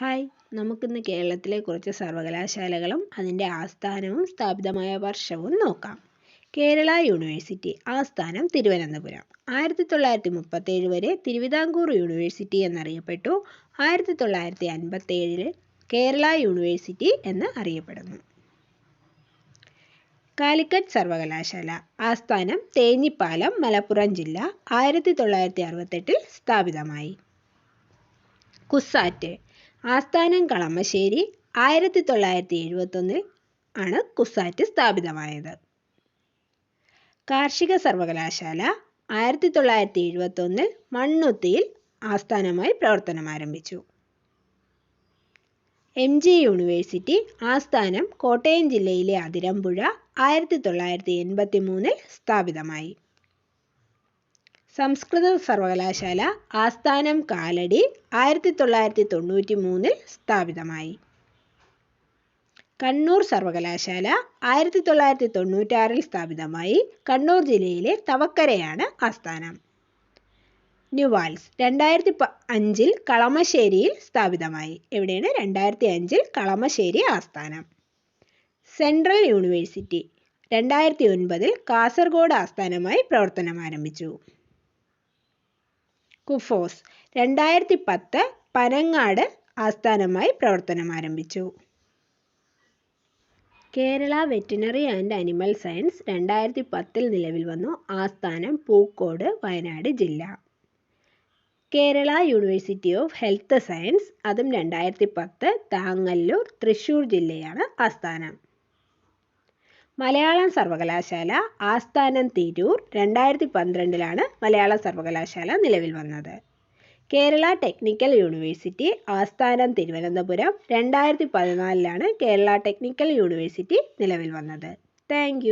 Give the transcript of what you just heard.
Hi. നമുക്കിന്ന് കേരളത്തിലെ കുറച്ച് സർവകലാശാലകളും അതിന്റെ ആസ്ഥാനവും സ്ഥാപിതമായ വർഷവും നോക്കാം. കേരള യൂണിവേഴ്സിറ്റി ആസ്ഥാനം തിരുവനന്തപുരം. ആയിരത്തി തൊള്ളായിരത്തി മുപ്പത്തേഴ് വരെ തിരുവിതാംകൂർ യൂണിവേഴ്സിറ്റി എന്നറിയപ്പെട്ടു. ആയിരത്തി തൊള്ളായിരത്തി അൻപത്തേഴിൽ കേരള യൂണിവേഴ്സിറ്റി എന്ന് അറിയപ്പെടുന്നു. കാലിക്കറ്റ് സർവകലാശാല ആസ്ഥാനം തേഞ്ഞിപ്പാലം മലപ്പുറം ജില്ല ആയിരത്തി തൊള്ളായിരത്തി അറുപത്തെട്ടിൽ സ്ഥാപിതമായി. കുസാറ്റ് ആസ്ഥാനം കളമശ്ശേരി ആയിരത്തി തൊള്ളായിരത്തി എഴുപത്തൊന്നിൽ ആണ് കുസാറ്റ് സ്ഥാപിതമായത്. കാർഷിക സർവകലാശാല ആയിരത്തി തൊള്ളായിരത്തി എഴുപത്തൊന്നിൽ മണ്ണുത്തിയിൽ ആസ്ഥാനമായി പ്രവർത്തനം ആരംഭിച്ചു. എം ജി യൂണിവേഴ്സിറ്റി ആസ്ഥാനം കോട്ടയം ജില്ലയിലെ അതിരമ്പുഴ ആയിരത്തി തൊള്ളായിരത്തി എൺപത്തി മൂന്നിൽ സ്ഥാപിതമായി. സംസ്കൃത സർവകലാശാല ആസ്ഥാനം കാലടി ആയിരത്തി തൊള്ളായിരത്തി തൊണ്ണൂറ്റി മൂന്നിൽ സ്ഥാപിതമായി. കണ്ണൂർ സർവകലാശാല ആയിരത്തി തൊള്ളായിരത്തി തൊണ്ണൂറ്റാറിൽ സ്ഥാപിതമായി. കണ്ണൂർ ജില്ലയിലെ തവക്കരയാണ് ആസ്ഥാനം. ന്യൂവാൽസ് രണ്ടായിരത്തി പ അഞ്ചിൽ കളമശ്ശേരിയിൽ സ്ഥാപിതമായി. എവിടെയാണ്? രണ്ടായിരത്തി അഞ്ചിൽ കളമശ്ശേരി ആസ്ഥാനം. സെൻട്രൽ യൂണിവേഴ്സിറ്റി രണ്ടായിരത്തി ഒൻപതിൽ കാസർഗോഡ് ആസ്ഥാനമായി പ്രവർത്തനം ആരംഭിച്ചു കുഫോസ്. രണ്ടായിരത്തി പത്ത് പനങ്ങാട് ആസ്ഥാനമായി പ്രവർത്തനം ആരംഭിച്ചു. Kerala veterinary and animal science രണ്ടായിരത്തി പത്തിൽ നിലവിൽ വന്നു. ആസ്ഥാനം പൂക്കോട് വയനാട് ജില്ല. Kerala university of health science അതും രണ്ടായിരത്തി പത്ത് താങ്ങല്ലൂർ തൃശ്ശൂർ ജില്ലയാണ് ആസ്ഥാനം. മലയാളം സർവകലാശാല ആസ്ഥാനം തിരൂർ രണ്ടായിരത്തി പന്ത്രണ്ടിലാണ് മലയാള സർവകലാശാല നിലവിൽ വന്നത്. കേരള ടെക്നിക്കൽ യൂണിവേഴ്സിറ്റി ആസ്ഥാനം തിരുവനന്തപുരം രണ്ടായിരത്തി പതിനാലിലാണ് കേരള ടെക്നിക്കൽ യൂണിവേഴ്സിറ്റി നിലവിൽ വന്നത്. താങ്ക്